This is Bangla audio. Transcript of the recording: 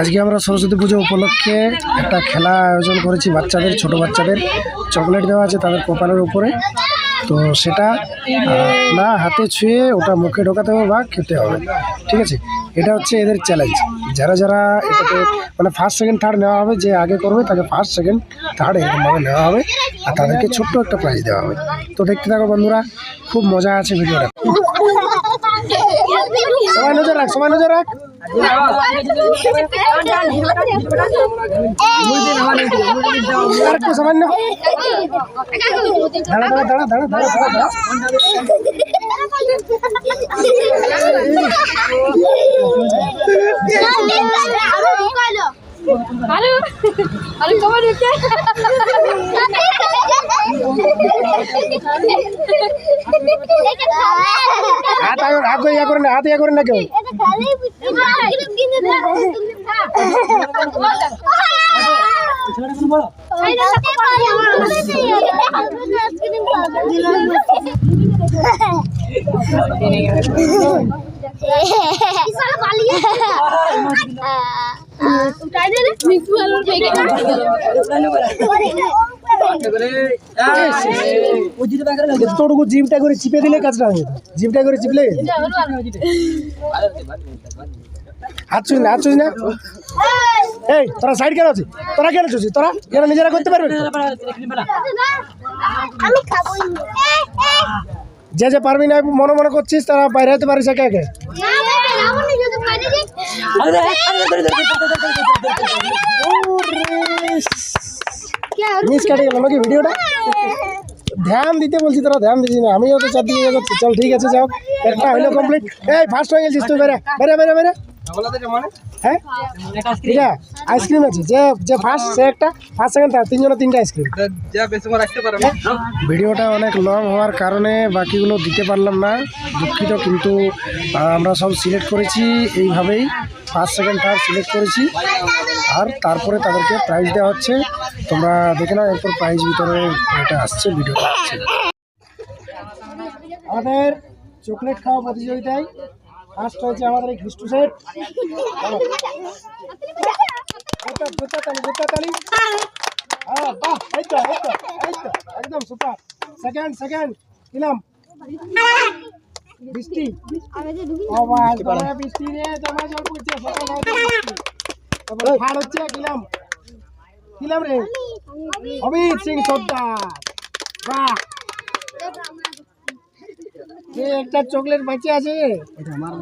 আজকে আমরা সরস্বতী পুজো উপলক্ষে একটা খেলা আয়োজন করেছি বাচ্চাদের, ছোট বাচ্চাদের। চকলেট দেওয়া আছে তাদের কপালের উপরে। তো সেটা না হাতে ছুঁয়ে ওটা মুখে ঢোকাতে হবে বা খেতে হবে। ঠিক আছে? এটা হচ্ছে এদের চ্যালেঞ্জ যারা যারা এটাকে মানে ফার্স্ট সেকেন্ড থার্ড নেওয়া হবে, যে আগে করবে তাকে ফার্স্ট সেকেন্ড থার্ড এরকমভাবে নেওয়া হবে। আর তাদেরকে ছোট্ট একটা প্রাইজ দেওয়া হবে। তো দেখতে থাকো বন্ধুরা, খুব মজা আছে ভিডিওটা। সবাই নজর রাখ সবাই নজর রাখ। সামান্য হচ্ছে হাত আগে ইয়া করে না হাত ইয়া করে না কেউ এতটুকু জিমটা করে চিপে দিলে কাজটা হবে জিমটা করে চিপলে যে যে পারবি না মনে মনে করছিস তারা বাইরে হতে পারিস একে একে মিস কাটে গেল নাকি ভিডিওটা? ধ্যান দিতে বলছি তোরা, ধ্যান দিচ্ছি না। আমিও তো চারদিকে ইয়ে করছি চল, ঠিক আছে, যাও। একটা হইল কমপ্লিট এই ফার্স্ট হয়ে গেছিস তুই বেরে বেরে বেরে বেরে হ্যাঁ? আইসক্রিম আছে। যে যে ফার্স্ট সে একটা ফার্স্ট সেকেন্ড তিনজনে আইসক্রিম। ভিডিওটা অনেক লং হওয়ার কারণে বাকিগুলো দিতে পারলাম না। দুঃখিত, কিন্তু আমরা সব সিলেক্ট করেছি এইভাবেই। ফার্স্ট সেকেন্ড থার্ড সিলেক্ট করেছি। আর তারপরে তাদেরকে প্রাইজ দেওয়া হচ্ছে। তোমরা দেখে নাও, এরপর প্রাইজ ভিতরে এটা আসছে ভিডিওটা আসছে। আমাদের চকলেট খাওয়া প্রতিযোগিতায় ফার্স্ট হয়েছে আমাদের এই খ্রিস্টু সেট একদম সুপার সেকেন্ড সেকেন্ড কি নাম? বৃষ্টি? বৃষ্টি রে তোমার জল পড়ছে ফাড় হচ্ছে কিলাম। কিলাম রে। অমিত সিং সর্দার। বাহ। একটা চকলেট বাঁচে আছে। এটা আমার